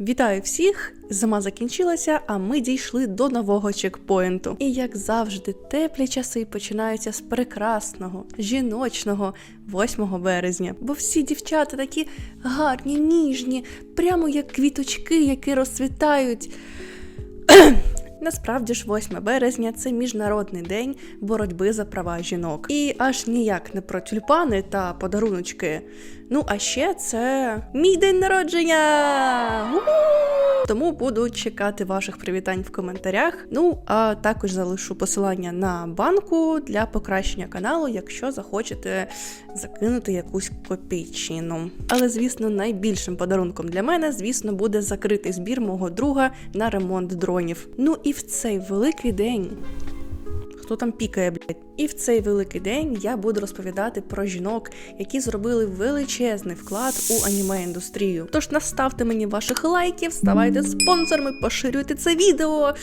Вітаю всіх! Зима закінчилася, а ми дійшли до нового чекпоінту. І як завжди, теплі часи починаються з прекрасного, жіночного 8 березня. Бо всі дівчата такі гарні, ніжні, прямо як квіточки, які розцвітають. Насправді ж 8 березня це міжнародний день боротьби за права жінок. І аж ніяк не про тюльпани та подаруночки. Ну а ще це мій день народження! У-ху! Тому буду чекати ваших привітань в коментарях. Ну а також залишу посилання на банку для покращення каналу, якщо захочете закинути якусь копійчину. Але звісно, найбільшим подарунком для мене, звісно, буде закритий збір мого друга на ремонт дронів. Ну і в цей великий день. Хто там пікає, блядь? І в цей великий день я буду розповідати про жінок, які зробили величезний вклад у аніме індустрію. Тож наставте мені ваших лайків, ставайте спонсорами, поширюйте це відео.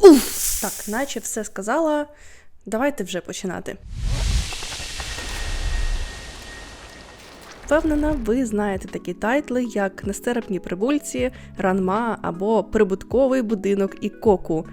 Уф! Так, наче все сказала. Давайте вже починати. Впевнена, ви знаєте такі тайтли, як Нестерпні прибульці, Ранма або Прибутковий будинок і Коку.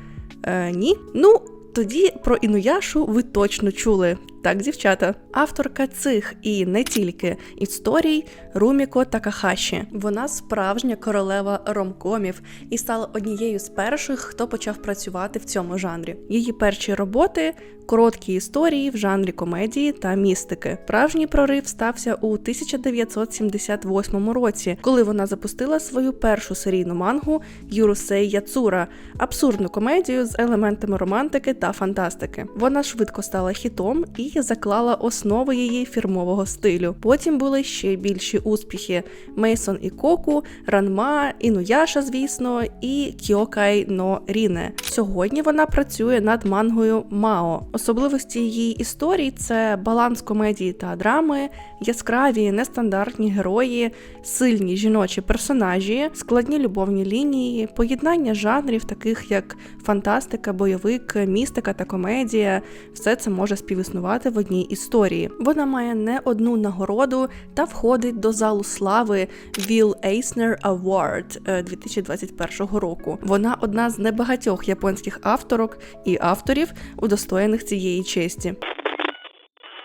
Е, ні? Ну, тоді про Інуяшу ви точно чули. Так, дівчата. Авторка цих і не тільки історій Руміко Такахаші. Вона справжня королева ромкомів і стала однією з перших, хто почав працювати в цьому жанрі. Її перші роботи короткі історії в жанрі комедії та містики. Справжній прорив стався у 1978 році, коли вона запустила свою першу серійну мангу Юрусей Яцура, абсурдну комедію з елементами романтики та фантастики. Вона швидко стала хітом і заклала основи її фірмового стилю. Потім були ще більші успіхи: Мейсон і Коку, Ранма, Інуяша, звісно, і Кіокай но Ріне. Сьогодні вона працює над мангою Мао. Особливості її історій це баланс комедії та драми, яскраві нестандартні герої, сильні жіночі персонажі, складні любовні лінії, поєднання жанрів, таких як фантастика, бойовик, містика та комедія. Все це може співіснувати в одній історії. Вона має не одну нагороду та входить до залу слави Will Eisner Award е, 2021 року. Вона одна з небагатьох японських авторок і авторів, удостоєних цієї честі.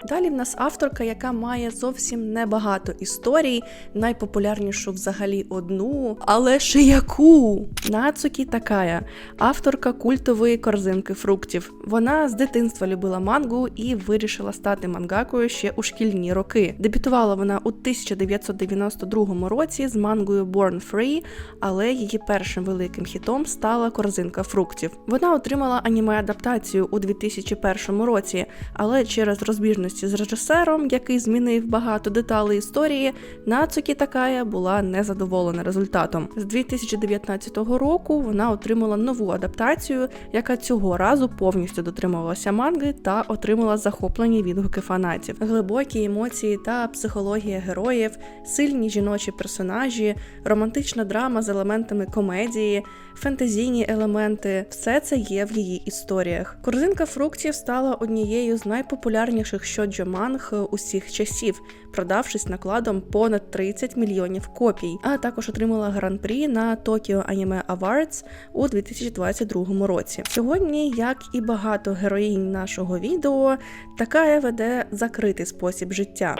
Далі в нас авторка, яка має зовсім небагато історій, найпопулярнішу взагалі одну, але ще яку Нацукі Такая, авторка культової корзинки фруктів. Вона з дитинства любила мангу і вирішила стати мангакою ще у шкільні роки. Дебютувала вона у 1992 році з мангою Born Free, але її першим великим хітом стала корзинка фруктів. Вона отримала аніме-адаптацію у 2001 році, але через розбіжності з режисером, який змінив багато деталей історії, Нацукі Такая була незадоволена результатом. З 2019 року вона отримала нову адаптацію, яка цього разу повністю дотримувалася манги та отримала захоплені відгуки фанатів. Глибокі емоції та психологія героїв, сильні жіночі персонажі, романтична драма з елементами комедії, фентезійні елементи все це є в її історіях. Корзинка фруктів стала однією з найпопулярніших щоджо манг усіх часів, продавшись накладом понад 30 мільйонів копій, а також отримала гран-прі на Tokyo Anime Awards у 2022 році. Сьогодні, як і багато героїнь нашого відео, така веде закритий спосіб життя.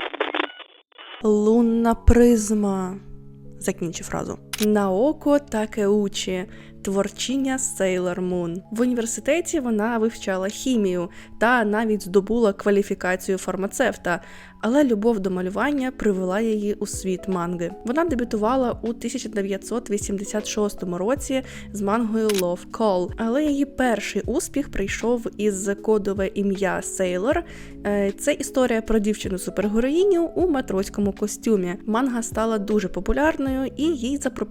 Лунна призма. Закінчу фразу. Наоко Такеучі, творчиня Sailor Moon. В університеті вона вивчала хімію та навіть здобула кваліфікацію фармацевта, але любов до малювання привела її у світ манги. Вона дебютувала у 1986 році з мангою Love Call, але її перший успіх прийшов із кодове ім'я Sailor. Е, Це історія про дівчину-супергероїню у матроському костюмі. Манга стала дуже популярною і їй запропонували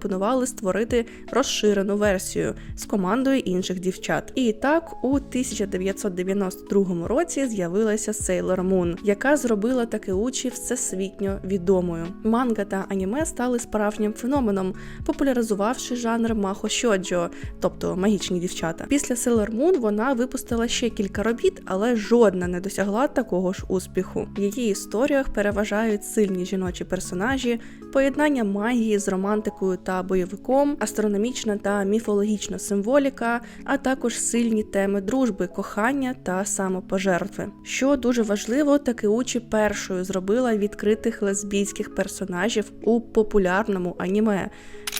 створити розширену версію з командою інших дівчат. І так, у 1992 році з'явилася Sailor Moon, яка зробила Такеучі всесвітньо відомою. Манга та аніме стали справжнім феноменом, популяризувавши жанр махо шоджо, тобто магічні дівчата. Після Sailor Moon вона випустила ще кілька робіт, але жодна не досягла такого ж успіху. В її історіях переважають сильні жіночі персонажі, поєднання магії з романтикою та бойовиком, астрономічна та міфологічна символіка, а також сильні теми дружби, кохання та самопожертви. Що дуже важливо, таки учі першою зробила відкритих лесбійських персонажів у популярному аніме.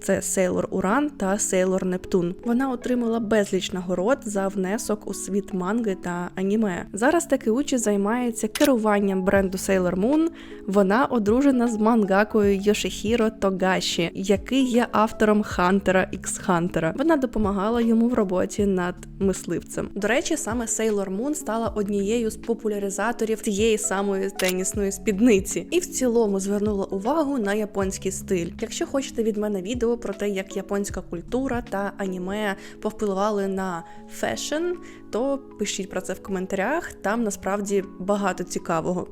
Це Сейлор Уран та Сейлор Нептун. Вона отримала безліч нагород за внесок у світ манги та аніме. Зараз Такеучі займається керуванням бренду Sailor Moon. Вона одружена з мангакою Йошихіро Тогаші, який є автором Хантера Ікс Хантера. Вона допомагала йому в роботі над мисливцем. До речі, саме Sailor Moon стала однією з популяризаторів цієї самої тенісної спідниці, і в цілому звернула увагу на японський стиль. Якщо хочете від мене відео про те, як японська культура та аніме повпливали на фешн, то пишіть про це в коментарях. Там насправді багато цікавого.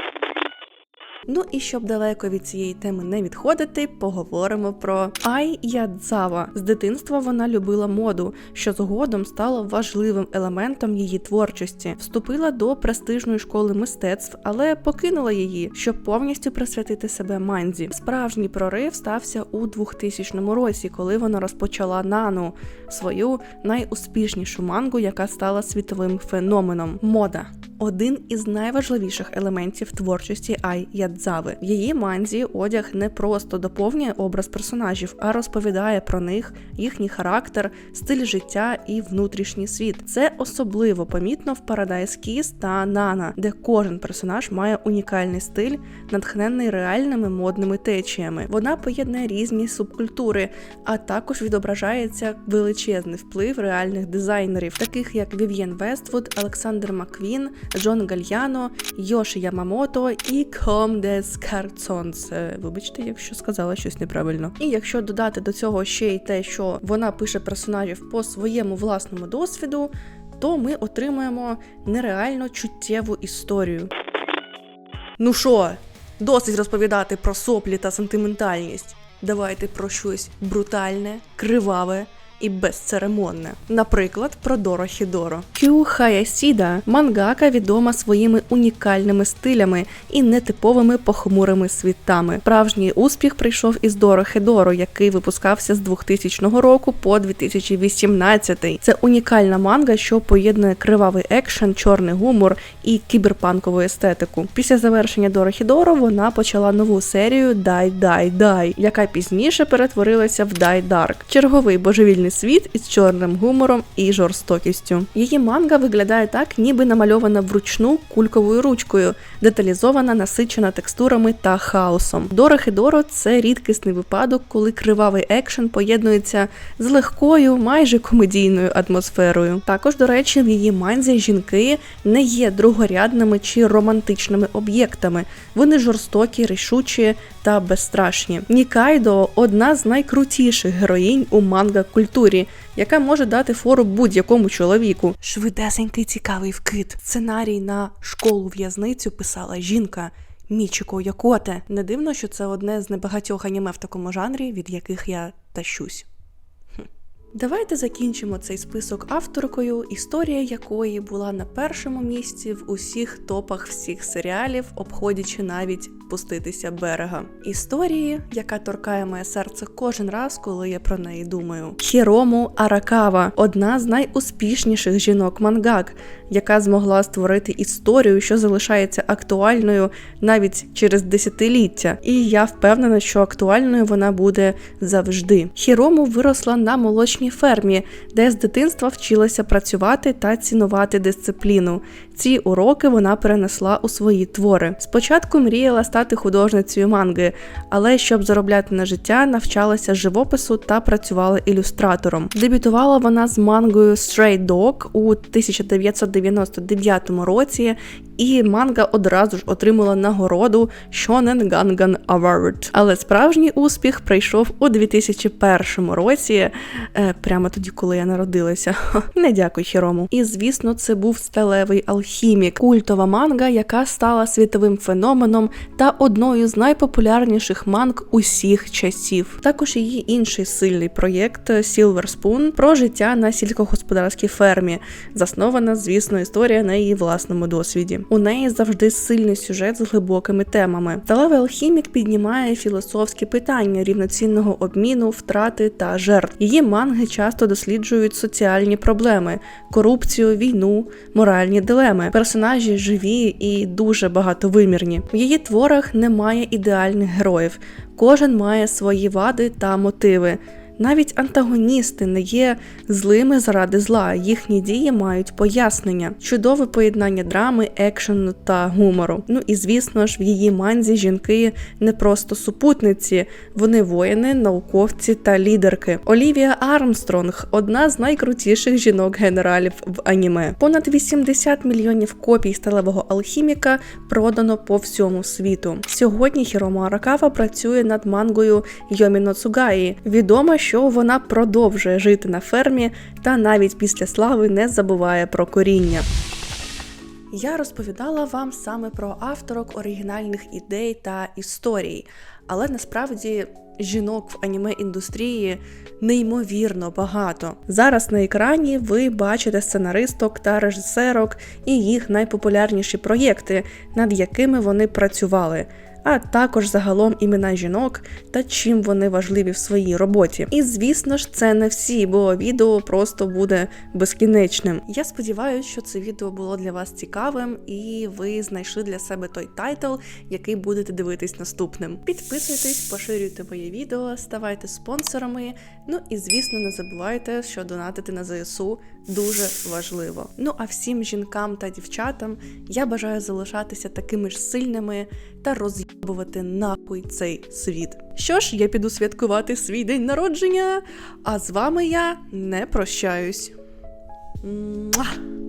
Ну і щоб далеко від цієї теми не відходити, поговоримо про Ай Ядзава. З дитинства вона любила моду, що згодом стало важливим елементом її творчості. Вступила до престижної школи мистецтв, але покинула її, щоб повністю присвятити себе манзі. Справжній прорив стався у 2000 році, коли вона розпочала нану свою найуспішнішу мангу, яка стала світовим феноменом. Мода один із найважливіших елементів творчості Ай Ядзави. В її манзі одяг не просто доповнює образ персонажів, а розповідає про них, їхній характер, стиль життя і внутрішній світ. Це особливо помітно в Paradise Kiss та Нана, де кожен персонаж має унікальний стиль, натхнений реальними модними течіями. Вона поєднує різні субкультури, а також відображається величезний вплив реальних дизайнерів, таких як Вів'єн Вествуд, Олександр Маквін. Джон Гальяно, Йоші Ямамото і Комдес Карцонс. Вибачте, якщо сказала щось неправильно. І якщо додати до цього ще й те, що вона пише персонажів по своєму власному досвіду, то ми отримуємо нереально чуттєву історію. Ну що, досить розповідати про соплі та сентиментальність. Давайте про щось брутальне, криваве і безцеремонне. Наприклад, про Доро Хідоро. Кю Хаясіда мангака відома своїми унікальними стилями і нетиповими похмурими світами. Справжній успіх прийшов із Доро Хедоро, який випускався з 2000 року по 2018. Це унікальна манга, що поєднує кривавий екшен, чорний гумор і кіберпанкову естетику. Після завершення Доро Хідоро вона почала нову серію Дай Дай Дай, яка пізніше перетворилася в Дай Дарк. Черговий божевільний світ із чорним гумором і жорстокістю. Її манга виглядає так, ніби намальована вручну кульковою ручкою, деталізована, насичена текстурами та хаосом. Дора Хедоро це рідкісний випадок, коли кривавий екшен поєднується з легкою, майже комедійною атмосферою. Також, до речі, в її манзі жінки не є другорядними чи романтичними об'єктами. Вони жорстокі, рішучі та безстрашні. Нікайдо одна з найкрутіших героїнь у манга культурі, яка може дати фору будь-якому чоловіку. Швидесенький цікавий вкид. Сценарій на школу в'язницю писала жінка. Мічико Якоте. Не дивно, що це одне з небагатьох аніме в такому жанрі, від яких я тащусь. Давайте закінчимо цей список авторкою, історія якої була на першому місці в усіх топах всіх серіалів, обходячи навіть пуститися берега. Історії, яка торкає моє серце кожен раз, коли я про неї думаю. Хірому Аракава одна з найуспішніших жінок мангак, яка змогла створити історію, що залишається актуальною навіть через десятиліття. І я впевнена, що актуальною вона буде завжди. Хірому виросла на молочній фермі, де з дитинства вчилася працювати та цінувати дисципліну. Ці уроки вона перенесла у свої твори. Спочатку мріяла стати художницею манги, але щоб заробляти на життя, навчалася живопису та працювала ілюстратором. Дебютувала вона з мангою Stray Dog у 1999 році, і манга одразу ж отримала нагороду Shonen Gangan Award. Але справжній успіх прийшов у 2001 році, е, прямо тоді, коли я народилася. Не дякую Хірому. І звісно, це був сталевий алгоритм Алхімік, культова манга, яка стала світовим феноменом та одною з найпопулярніших манг усіх часів. Також її інший сильний проєкт Silver Spoon про життя на сільськогосподарській фермі, заснована, звісно, історія на її власному досвіді. У неї завжди сильний сюжет з глибокими темами. Сталевий алхімік піднімає філософські питання рівноцінного обміну, втрати та жертв. Її манги часто досліджують соціальні проблеми, корупцію, війну, моральні дилеми. Персонажі живі і дуже багатовимірні. В її творах немає ідеальних героїв. Кожен має свої вади та мотиви. Навіть антагоністи не є злими заради зла, їхні дії мають пояснення, чудове поєднання драми, екшену та гумору. Ну і звісно ж, в її манзі жінки не просто супутниці, вони воїни, науковці та лідерки. Олівія Армстронг одна з найкрутіших жінок-генералів в аніме. Понад 80 мільйонів копій сталевого алхіміка продано по всьому світу. Сьогодні Хіромо Аракава працює над мангою Йоміно Цугаї. Відомо, що вона продовжує жити на фермі та навіть після слави не забуває про коріння. Я розповідала вам саме про авторок оригінальних ідей та історій, але насправді жінок в аніме індустрії неймовірно багато. Зараз на екрані ви бачите сценаристок та режисерок і їх найпопулярніші проєкти, над якими вони працювали. А також загалом імена жінок та чим вони важливі в своїй роботі. І звісно ж, це не всі, бо відео просто буде безкінечним. Я сподіваюся, що це відео було для вас цікавим, і ви знайшли для себе той тайтл, який будете дивитись наступним. Підписуйтесь, поширюйте моє відео, ставайте спонсорами. Ну і звісно, не забувайте, що донатити на ЗСУ дуже важливо. Ну а всім жінкам та дівчатам я бажаю залишатися такими ж сильними та роз'єбувати нахуй цей світ. Що ж, я піду святкувати свій день народження, а з вами я не прощаюсь. Муа!